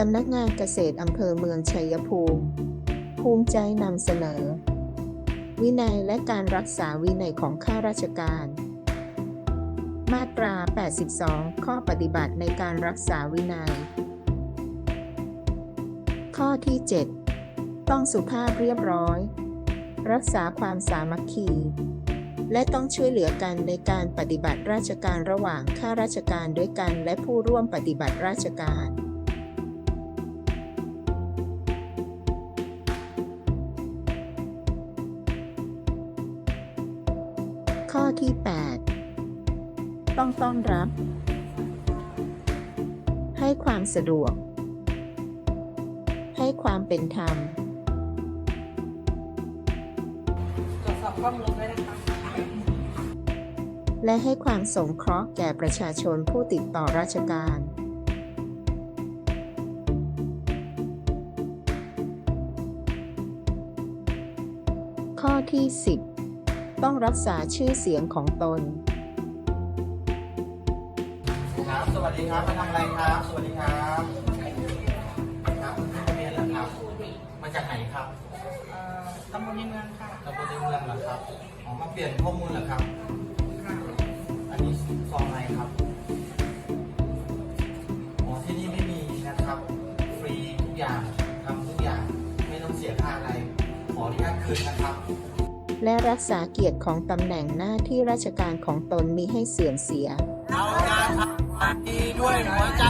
สำนักงานเกษตรอำเภอเมืองชัยภูมิ ภูมิใจนำเสนอ วินัยและการรักษาวินัยของข้าราชการ มาตรา 82 ข้อปฏิบัติในการรักษาวินัย ข้อที่ 7 ต้องสุภาพเรียบร้อย รักษาความสามัคคี และต้องช่วยเหลือกันในการปฏิบัติราชการระหว่างข้าราชการด้วยกันและผู้ร่วมปฏิบัติราชการ ข้อที่ 8 ต้องต้อนรับ ให้ความสะดวก ให้ความเป็นธรรมตรวจสอบข้อมูลด้วยนะคะ และให้ความสงเคราะห์แก่ประชาชนผู้ติดต่อราชการข้อที่ 10 ต้องรักษาชื่อเสียงของตน ครับ สวัสดีครับ มาทำอะไรครับ สวัสดีครับครับคุณทะเบียนเหรอครับ มาจากไหนครับเอ่อตำบลในเมืองค่ะตำบลในเมืองเหรอครับอ๋อมาเปลี่ยนข้อมูลเหรอครับ ค่ะ อันนี้ซองอะไรครับ อ๋อ ที่นี่ไม่มีนะครับ ฟรีทุกอย่างทำทุกอย่าง ไม่ต้องเสียค่าอะไร ขออนุญาตคืนนะครับ และรักษาเกียรติของตำแหน่งหน้าที่ราชการของตนมิให้เสื่อมเสียเอาการทำดีด้วยหัวใจ